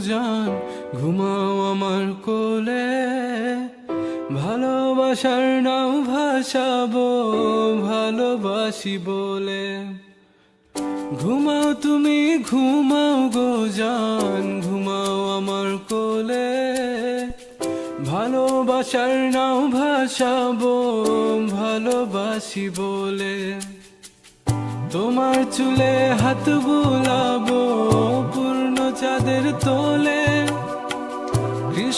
জান ঘুমাও আমার কোলে। ভালোবাসার নাও ভাসাবো, ভালোবাসি বলে। ঘুমাও তুমি, ঘুমাও গো জান ঘুমাও আমার কোলে। ভালোবাসার নাও ভাসাবো, ভালোবাসি বলে। তোমার চুলে হাত বুলাবো, পূর্ণ চাঁদের তোলে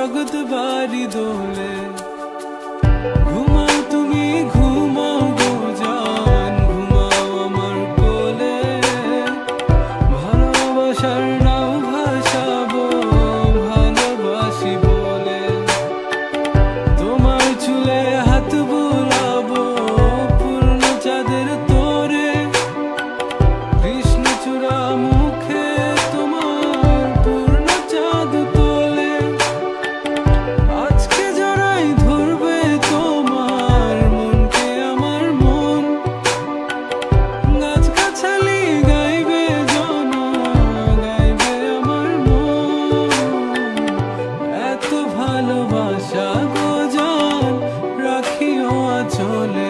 জগৎ বাড়ি দোলে রাখিও